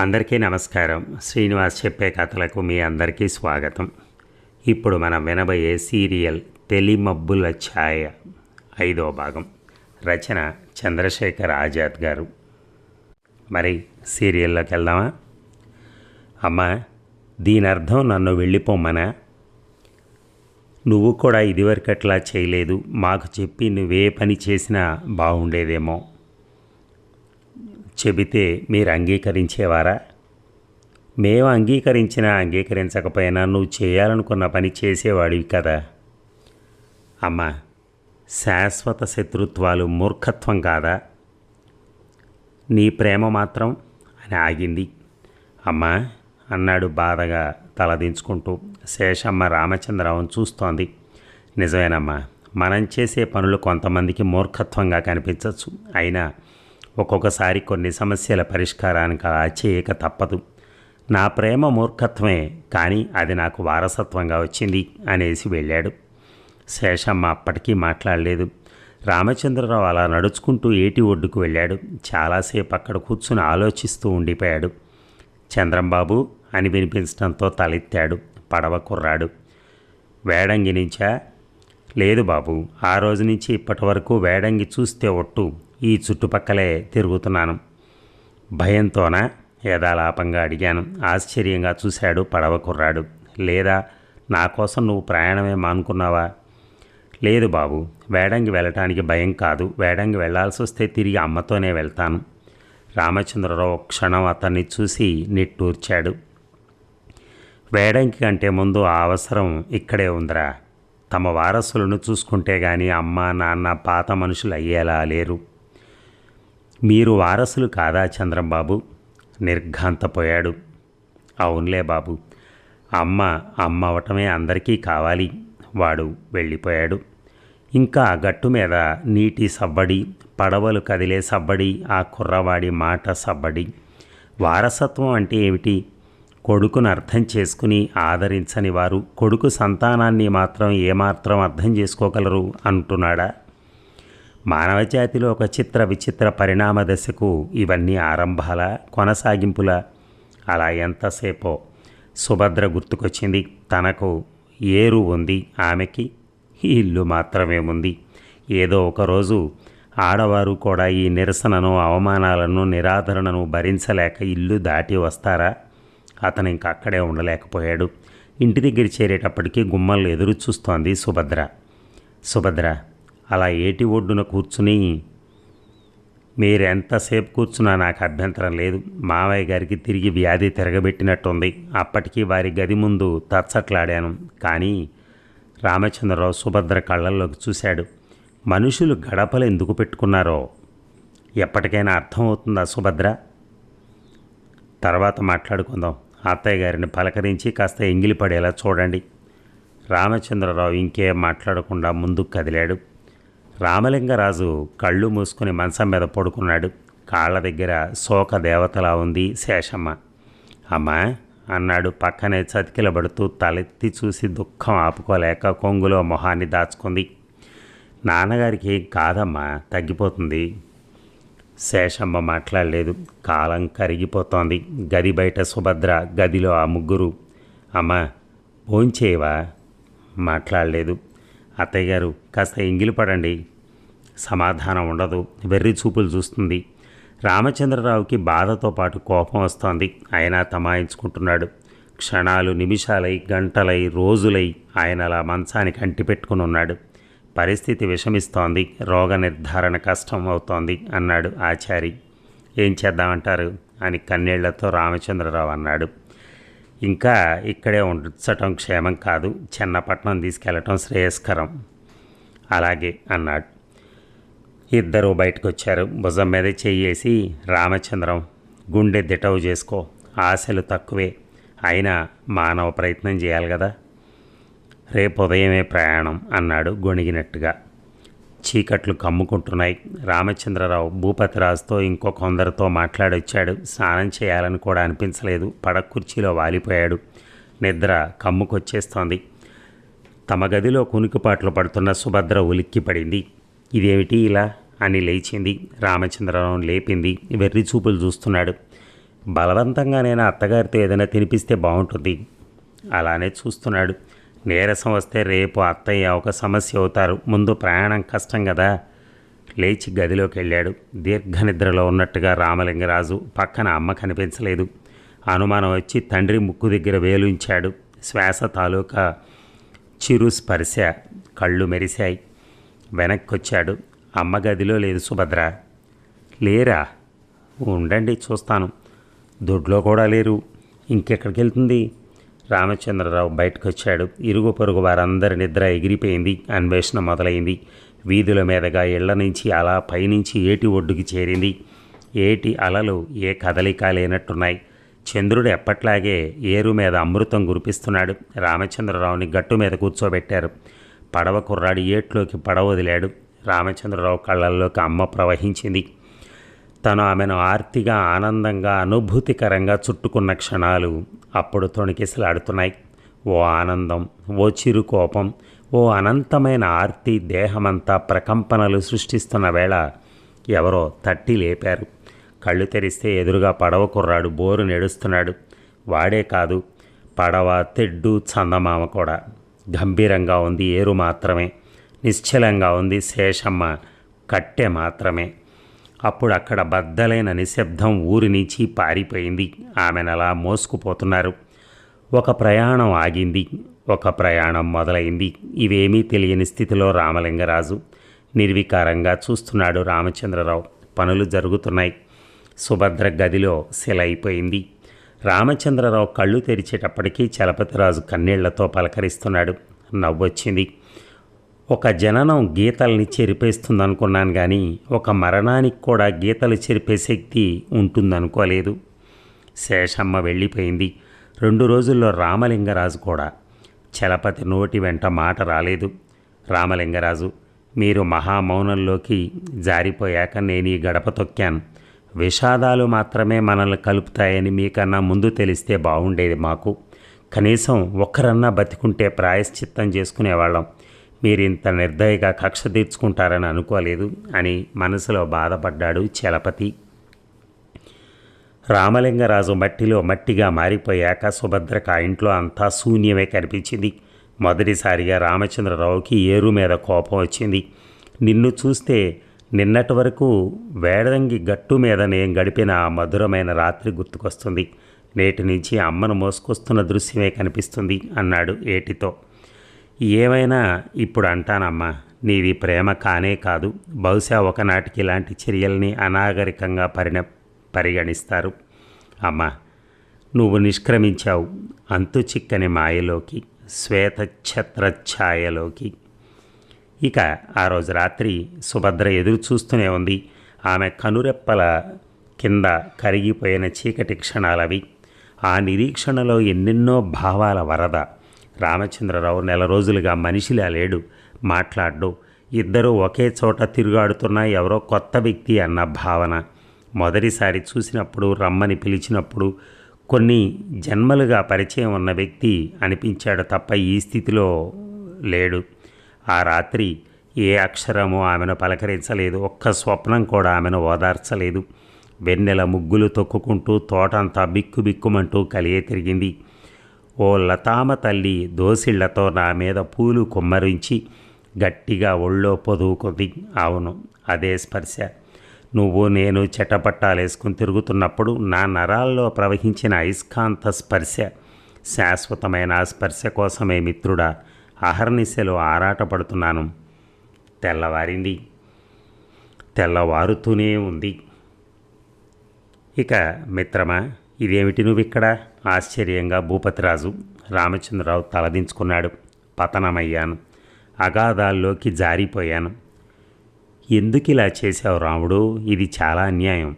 అందరికీ నమస్కారం. శ్రీనివాస్ చెప్పే కథలకు మీ అందరికీ స్వాగతం. ఇప్పుడు మనం వినబోయే సీరియల్ తెలిమబ్బుల ఛాయ ఐదో భాగం. రచన చంద్రశేఖర్ ఆజాద్ గారు. మరి సీరియల్లోకి వెళ్దామా? అమ్మా దీని అర్థం నన్ను వెళ్ళిపోమ్మనా? నువ్వు కూడా ఇదివరకట్లా చేయలేదు. మాకు చెప్పి నువ్వే పని చేసినా బాగుండేదేమో చెబితే మీరు అంగీకరించేవారా? మేము అంగీకరించినా అంగీకరించకపోయినా నువ్వు చేయాలనుకున్న పని చేసేవాడివి కదా. అమ్మా శాశ్వత శత్రుత్వాలు మూర్ఖత్వం కాదా? నీ ప్రేమ మాత్రం అని ఆగింది. అమ్మా అన్నాడు బాధగా తలదించుకుంటూ శేషమ్మ రామచంద్రరావును చూస్తోంది. నిజమేనమ్మా మనం చేసే పనులు కొంతమందికి మూర్ఖత్వంగా కనిపించవచ్చు అయినా ఒక్కొక్కసారి కొన్ని సమస్యల పరిష్కారానికి అలా చేయక తప్పదు. నా ప్రేమ మూర్ఖత్వమే కానీ అది నాకు వారసత్వంగా వచ్చింది అనేసి వెళ్ళాడు. శేషమ్మ అప్పటికీ మాట్లాడలేదు. రామచంద్రరావు అలా నడుచుకుంటూ ఏటి ఒడ్డుకు వెళ్ళాడు. చాలాసేపు అక్కడ కూర్చుని ఆలోచిస్తూ ఉండిపోయాడు. చంద్రంబాబు అని వినిపించడంతో తలెత్తాడు. పడవ కుర్రాడు. వేడంగి నుంచా? లేదు బాబు ఆ రోజు నుంచి ఇప్పటి వరకు వేడంగి చూస్తే ఒట్టు. ఈ చుట్టుపక్కలే తిరుగుతున్నాను. భయంతోనా యథాలాపంగా అడిగాను. ఆశ్చర్యంగా చూశాడు పడవ కుర్రాడు. లేదా నా కోసం నువ్వు ప్రయాణమే మానుకున్నావా? లేదు బాబు వేడంగి వెళ్ళటానికి భయం కాదు. వేడంగి వెళ్ళాల్సి వస్తే తిరిగి అమ్మతోనే వెళ్తాను. రామచంద్రరావు క్షణం అతన్ని చూసి నిట్టూర్చాడు. వేడంకి కంటే ముందు ఆ అవసరం ఇక్కడే ఉందిరా. తమ వారసులను చూసుకుంటే గాని అమ్మ నాన్న పాత మనుషులు అయ్యేలా లేరు. మీరు వారసులు కాదా చంద్రంబాబు? నిర్ఘాంతపోయాడు. అవునులే బాబు. అమ్మ అమ్మ అవటమే అందరికీ కావాలి. వాడు వెళ్ళిపోయాడు. ఇంకా గట్టు మీద నీటి సవ్వడి పడవలు కదిలే సవ్వడి ఆ కుర్రవాడి మాట సవ్వడి. వారసత్వం అంటే ఏమిటి? కొడుకును అర్థం చేసుకుని ఆదరించని వారు కొడుకు సంతానాన్ని మాత్రం ఏమాత్రం అర్థం చేసుకోగలరు అంటున్నాడా? మానవజాతిలో ఒక చిత్ర విచిత్ర పరిణామ దశకు ఇవన్నీ ఆరంభాల కొనసాగింపుల? అలా ఎంతసేపో సుభద్ర గుర్తుకొచ్చింది. తనకు ఏరు ఉంది ఆమెకి ఇల్లు మాత్రమే ఉంది. ఏదో ఒకరోజు ఆడవారు కూడా ఈ నిరసనను అవమానాలను నిరాదరణను భరించలేక ఇల్లు దాటి వస్తారా? అతను ఇంక అక్కడే ఉండలేకపోయాడు. ఇంటి దగ్గర చేరేటప్పటికి గుమ్మలు ఎదురు చూస్తోంది సుభద్ర. సుభద్ర అలా ఏటి ఒడ్డున కూర్చుని మీరెంతసేపు కూర్చున్నా నాకు అభ్యంతరం లేదు. మావయ్య గారికి తిరిగి వ్యాధి తిరగబెట్టినట్టుంది. అప్పటికి వారి గది ముందు తచ్చట్లాడాను. కానీ రామచంద్రరావు సుభద్ర కళ్ళల్లోకి చూశాడు. మనుషులు గడపలు ఎందుకు పెట్టుకున్నారో ఎప్పటికైనా అర్థమవుతుందా సుభద్ర? తర్వాత మాట్లాడుకుందాం. అత్తయ్య గారిని పలకరించి కాస్త ఎంగిలి పడేలా చూడండి. రామచంద్రరావు ఇంకేం మాట్లాడకుండా ముందుకు కదిలాడు. రామలింగరాజు కళ్ళు మూసుకుని మంచం మీద పడుకున్నాడు. కాళ్ళ దగ్గర శోక దేవతలా ఉంది శేషమ్మ. అమ్మా అన్నాడు పక్కనే చతికిలబడుతూ తలెత్తి చూసి దుఃఖం ఆపుకోలేక కొంగులో మొహాన్ని దాచుకుంది. నాన్నగారికి కాదమ్మా తగ్గిపోతుంది. శేషమ్మ మాట్లాడలేదు. కాలం కరిగిపోతోంది. గది బయట సుభద్ర గదిలో ఆ ముగ్గురు. అమ్మా భోంచేవా మాట్లాడలేదు. అత్తయ్య గారు కాస్త ఎంగిలిపడండి సమాధానం ఉండదు. వెర్రి చూపులు చూస్తుంది. రామచంద్రరావుకి బాధతో పాటు కోపం వస్తోంది. అయినా తమాయించుకుంటున్నాడు. క్షణాలు నిమిషాలై గంటలై రోజులై ఆయన అలా మంచానికి అంటిపెట్టుకుని ఉన్నాడు. పరిస్థితి విషమిస్తోంది. రోగ నిర్ధారణ కష్టం అవుతోంది అన్నాడు ఆచారి. ఏం చేద్దామంటారు? అని కన్నీళ్ళతో రామచంద్రరావు అన్నాడు. ఇంకా ఇక్కడే ఉంచటం క్షేమం కాదు. చిన్నపట్నం తీసుకెళ్ళటం శ్రేయస్కరం. అలాగే అన్నాడు. ఇద్దరూ బయటకు వచ్చారు భుజం మీద చెయ్యేసి రామచంద్రం గుండె దిటవు చేసుకో. ఆశలు తక్కువే. అయినా మానవ ప్రయత్నం చేయాలి కదా. రేపు ఉదయమే ప్రయాణం అన్నాడు గొణిగినట్టుగా. చీకట్లు కమ్ముకుంటున్నాయి. రామచంద్రరావు భూపతిరాజుతో ఇంకో కొందరితో మాట్లాడొచ్చాడు. స్నానం చేయాలని కూడా అనిపించలేదు. పడ కుర్చీలో వాలిపోయాడు. నిద్ర కమ్ముకొచ్చేస్తోంది. తమ గదిలో కునుకుపాట్లు పడుతున్న సుభద్ర ఉలిక్కి పడింది ఇదేమిటి ఇలా? అని లేచింది. రామచంద్రరావు లేపింది. వెర్రి చూపులు చూస్తున్నాడు. బలవంతంగా నేను అత్తగారితో ఏదైనా తినిపిస్తే బాగుంటుంది. అలానే చూస్తున్నాడు. నీరసం వస్తే రేపు అత్తయ్య ఒక సమస్య అవుతారు. ముందు ప్రయాణం కష్టం కదా లేచి గదిలోకి వెళ్ళాడు. దీర్ఘనిద్రలో ఉన్నట్టుగా రామలింగరాజు పక్కన అమ్మ కనిపించలేదు. అనుమానం వచ్చి తండ్రి ముక్కు దగ్గర వేలుంచాడు. శ్వాస తాలూకా చిరు స్పర్శ కళ్ళు మెరిశాయి. వెనక్కి వచ్చాడు అమ్మ గదిలో లేదు సుభద్ర. లేరా? ఉండండి చూస్తాను. దొడ్లో కూడా లేరు. ఇంకెక్కడికి వెళ్తుంది రామచంద్రరావు బయటకు వచ్చాడు ఇరుగు పొరుగు వారందరి నిద్ర ఎగిరిపోయింది. అన్వేషణ మొదలైంది. వీధుల మీదగా ఇళ్ళ నుంచి అలా పైనుంచి ఏటి ఒడ్డుకి చేరింది. ఏటి అలలు ఏ కదలిక లేనట్టున్నాయి. చంద్రుడు ఎప్పట్లాగే ఏరు మీద అమృతం కురిపిస్తున్నాడు. రామచంద్రరావుని గట్టు మీద కూర్చోబెట్టారు. పడవ కుర్రాడు ఏట్లోకి పడవ వదిలాడు. రామచంద్రరావు కళ్ళల్లోకి అమ్మ ప్రవహించింది. తను ఆమెను ఆర్తిగా ఆనందంగా అనుభూతికరంగా చుట్టుకున్న క్షణాలు అప్పుడు తొణికిసలాడుతున్నాయి. ఓ ఆనందం ఓ చిరు కోపం ఓ అనంతమైన ఆర్తి దేహమంతా ప్రకంపనలు సృష్టిస్తున్న వేళ ఎవరో తట్టి లేపారు. కళ్ళు తెరిస్తే ఎదురుగా పడవ కుర్రాడు బోరు నెడుస్తున్నాడు. వాడే కాదు పడవ తెడ్డు చందమామ కూడా. గంభీరంగా ఉంది ఏరు మాత్రమే. నిశ్చలంగా ఉంది శేషమ్మ కట్టె మాత్రమే. అప్పుడు అక్కడ బద్దలైన నిశ్శబ్దం ఊరి నుంచి పారిపోయింది. ఆమెనలా మోసుకుపోతున్నారు. ఒక ప్రయాణం ఆగింది. ఒక ప్రయాణం మొదలైంది. ఇవేమీ తెలియని స్థితిలో రామలింగరాజు నిర్వికారంగా చూస్తున్నాడు రామచంద్రరావు. పనులు జరుగుతున్నాయి. సుభద్ర గదిలో శిలైపోయింది. రామచంద్రరావు కళ్ళు తెరిచేటప్పటికీ చలపతిరాజు కన్నీళ్ళతో పలకరిస్తున్నాడు. నవ్వొచ్చింది. ఒక జననం గీతల్ని చెరిపేస్తుందనుకున్నాను కానీ ఒక మరణానికి కూడా గీతలు చెరిపే శక్తి ఉంటుందనుకోలేదు. శేషమ్మ వెళ్ళిపోయింది. రెండు రోజుల్లో రామలింగరాజు కూడా. చలపతి నోటి వెంట మాట రాలేదు. రామలింగరాజు మీరు మహామౌనంలోకి జారిపోయాక నేను ఈ గడప తొక్కాను. విషాదాలు మాత్రమే మనల్ని కలుపుతాయని మీకన్నా ముందు తెలిస్తే బాగుండేది మాకు. కనీసం ఒక్కరన్నా బతికుంటే ప్రాయశ్చిత్తం చేసుకునేవాళ్ళం. మీరు ఇంత నిర్దయగా కక్ష తీర్చుకుంటారని అనుకోలేదు అని మనసులో బాధపడ్డాడు చలపతి. రామలింగరాజు మట్టిలో మట్టిగా మారిపోయాక సుభద్రక ఇంట్లో అంతా శూన్యమే కనిపించింది. మొదటిసారిగా రామచంద్రరావుకి ఏరు మీద కోపం వచ్చింది. నిన్ను చూస్తే నిన్నటి వరకు వేడంగి గట్టు మీద నేను గడిపిన ఆ మధురమైన రాత్రి గుర్తుకొస్తుంది. నేటి నుంచి అమ్మను మోసుకొస్తున్న దృశ్యమే కనిపిస్తుంది అన్నాడు ఏటితో. ఏమైనా ఇప్పుడు అంటానమ్మా నీది ప్రేమ కానే కాదు. బహుశా ఒకనాటికి ఇలాంటి చర్యల్ని అనాగరికంగా పరిణ పరిగణిస్తారు. అమ్మా నువ్వు నిష్క్రమించావు అంతు చిక్కని మాయలోకి శ్వేతఛత్ర ఛాయలోకి ఇక ఆ రోజు రాత్రి సుభద్ర ఎదురు చూస్తూనే ఉంది. ఆమె కనురెప్పల కింద కరిగిపోయిన చీకటి క్షణాలవి. ఆ నిరీక్షణలో ఎన్నెన్నో భావాల వరద. రామచంద్రరావు నెల రోజులుగా మనిషిలా లేడు మాట్లాడ్డు. ఇద్దరూ ఒకే చోట తిరుగాడుతున్న ఎవరో కొత్త వ్యక్తి అన్న భావన. మొదటిసారి చూసినప్పుడు రమ్మని పిలిచినప్పుడు కొన్ని జన్మలుగా పరిచయం ఉన్న వ్యక్తి అనిపించాడు తప్ప ఈ స్థితిలో లేడు. ఆ రాత్రి ఏ అక్షరము ఆమెను పలకరించలేదు ఒక్క స్వప్నం కూడా ఆమెను ఓదార్చలేదు. వెన్నెల ముగ్గులు తొక్కుకుంటూ తోటంతా బిక్కు బిక్కుమంటూ కలిగే తిరిగింది. ఓ లతామ తల్లి దోసిళ్ళతో నా మీద పూలు కుమ్మరించి గట్టిగా ఒళ్ళో పొదువుకుంది అవును అదే స్పర్శ. నువ్వు నేను చెట్టపట్టాలేసుకుని తిరుగుతున్నప్పుడు నా నరాల్లో ప్రవహించిన అయస్కాంత స్పర్శ. శాశ్వతమైన స్పర్శ కోసమే మిత్రుడా అహర్నిశలు ఆరాటపడుతున్నాను. తెల్లవారింది. తెల్లవారుతూనే ఉంది. ఇక మిత్రమా ఇదేమిటి నువ్విక్కడ? ఆశ్చర్యంగా భూపతిరాజు రామచంద్రరావు తలదించుకున్నాడు పతనమయ్యాను. అగాధాల్లోకి జారిపోయాను. ఎందుకు ఇలా చేశావు రాముడు? ఇది చాలా అన్యాయం.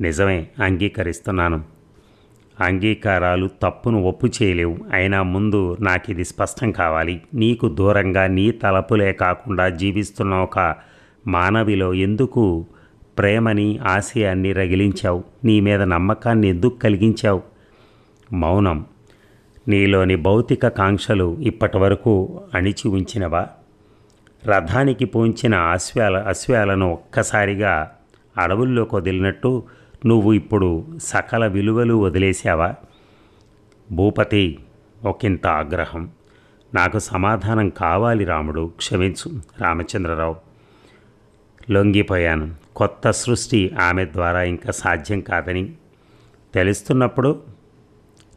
నిజమే అంగీకరిస్తున్నాను. అంగీకారాలు తప్పును ఒప్పు చేయలేవు. అయినా ముందు నాకు ఇది స్పష్టం కావాలి. నీకు దూరంగా నీ తలపులే కాకుండా జీవిస్తున్న ఒక మానవిలో ఎందుకు ప్రేమని ఆశయాన్ని రగిలించావు. నీ మీద నమ్మకాన్ని ఎందుకు కలిగించావు? మౌనం. నీలోని భౌతిక కాంక్షలు ఇప్పటి వరకు అణిచి ఉంచినవా? రథానికి పూంచిన అశ్వాల అశ్వాలను ఒక్కసారిగా అడవుల్లోకి వదిలినట్టు నువ్వు ఇప్పుడు సకల విలువలు వదిలేసావా భూపతి ఒకంత ఆగ్రహం. నాకు సమాధానం కావాలి రాముడు. క్షమించు రామచంద్రరావు. లొంగిపోయాను. కొత్త సృష్టి ఆమె ద్వారా ఇంకా సాధ్యం కాదని తెలుస్తున్నప్పుడు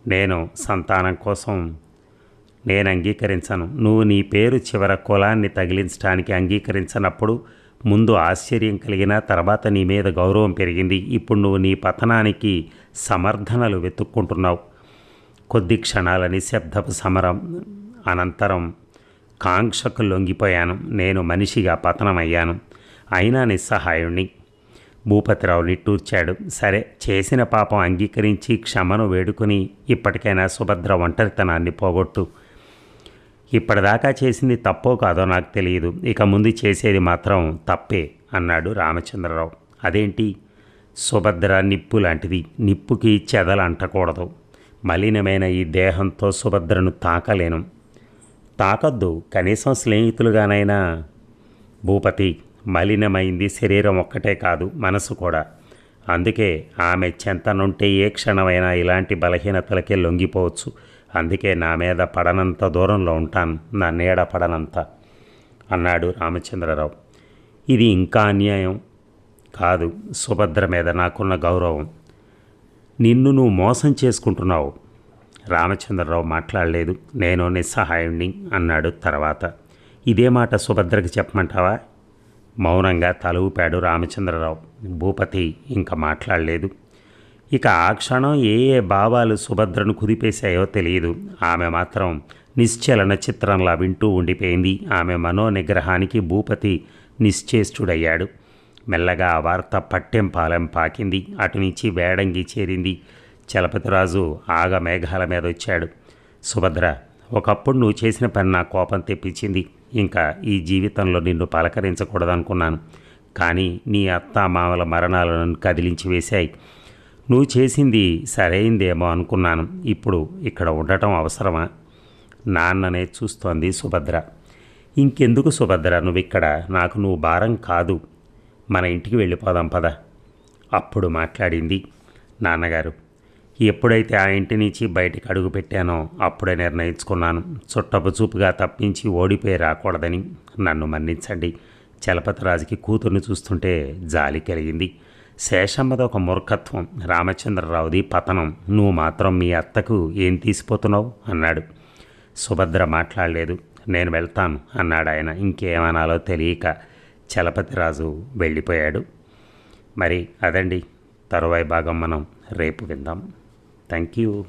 నేను సంతానం కోసం నేను అంగీకరించను. నువ్వు నీ పేరు చివర కులాన్ని తగిలించడానికి అంగీకరించనప్పుడు ముందు ఆశ్చర్యం కలిగిన తర్వాత నీ మీద గౌరవం పెరిగింది. ఇప్పుడు నువ్వు నీ పతనానికి సమర్థనలు వెతుక్కుంటున్నావు. కొద్ది క్షణాల నిశ్శబ్దపు సమరం అనంతరం కాంక్షకు లొంగిపోయాను. నేను మనిషిగా పతనమయ్యాను. అయినా నిస్సహాయుణ్ణి. భూపతిరావు నిట్టూర్చాడు సరే చేసిన పాపం అంగీకరించి క్షమను వేడుకొని ఇప్పటికైనా సుభద్ర ఒంటరితనాన్ని పోగొట్టు. ఇప్పటిదాకా చేసింది తప్పో కాదో నాకు తెలియదు. ఇక ముందు చేసేది మాత్రం తప్పే అన్నాడు రామచంద్రరావు. అదేంటి? సుభద్ర నిప్పు లాంటిది. నిప్పుకి చెదలు అంటకూడదు. మలినమైన ఈ దేహంతో సుభద్రను తాకలేను. తాకద్దు. కనీసం స్నేహితులుగానైనా. భూపతి మలినమైంది శరీరం ఒక్కటే కాదు మనసు కూడా. అందుకే ఆమె చెంతనుంటే ఏ క్షణమైనా ఇలాంటి బలహీనతలకే లొంగిపోవచ్చు. అందుకే నా మీద పడనంత దూరంలో ఉంటాను నా నీడ పడనంత? అన్నాడు రామచంద్రరావు. ఇది ఇంకా అన్యాయం కాదు సుభద్ర మీద నాకున్న గౌరవం. నిన్ను నువ్వు మోసం చేసుకుంటున్నావు. రామచంద్రరావు మాట్లాడలేదు నేను నిస్సహాయుణ్ణి అన్నాడు తర్వాత. ఇదే మాట సుభద్రకి చెప్పమంటావా? మౌనంగా తల ఊపాడు రామచంద్రరావు. భూపతి ఇంకా మాట్లాడలేదు. ఇక ఆ క్షణం ఏ ఏ భావాలు సుభద్రను కుదిపేశాయో తెలియదు. ఆమె మాత్రం నిశ్చలన చిత్రంలా వింటూ ఉండిపోయింది. ఆమె మనోనిగ్రహానికి భూపతి నిశ్చేష్టుడయ్యాడు. మెల్లగా ఆ వార్త పట్టెంపాలెం పాకింది. అటు నుంచి వేడంగి చేరింది. చలపతిరాజు ఆగ మేఘాల మీద వచ్చాడు సుభద్ర ఒకప్పుడు నువ్వు చేసిన పని నా కోపం తెప్పించింది. ఇంకా ఈ జీవితంలో నిన్ను పలకరించకూడదనుకున్నాను. కానీ నీ అత్త మామల మరణాలను కదిలించి వేశాయి. నువ్వు చేసింది సరైందేమో అనుకున్నాను. ఇప్పుడు ఇక్కడ ఉండటం అవసరమా? నాన్ననే చూస్తోంది సుభద్ర. ఇంకెందుకు సుభద్ర? నువ్విక్కడ. నాకు నువ్వు భారం కాదు. మన ఇంటికి వెళ్ళిపోదాం పద. అప్పుడు మాట్లాడింది నాన్నగారు. ఎప్పుడైతే ఆ ఇంటి నుంచి బయటికి అడుగు పెట్టానో అప్పుడే నిర్ణయించుకున్నాను. చుట్టపు చూపుగా తప్పించి ఓడిపోయి రాకూడదని. నన్ను మన్నించండి. చలపతిరాజుకి కూతుర్ని చూస్తుంటే జాలి కలిగింది. శేషమ్మది ఒక మూర్ఖత్వం. రామచంద్రరావుది పతనం. నువ్వు మాత్రం మీ అత్తకు ఏం తీసిపోతున్నావు? అన్నాడు. సుభద్ర మాట్లాడలేదు. నేను వెళ్తాను అన్నాడు ఆయన. ఇంకేమనాలో తెలియక చలపతిరాజు వెళ్ళిపోయాడు. మరి అదండి. తరువాయి భాగం మనం రేపు విందాం. Thank you.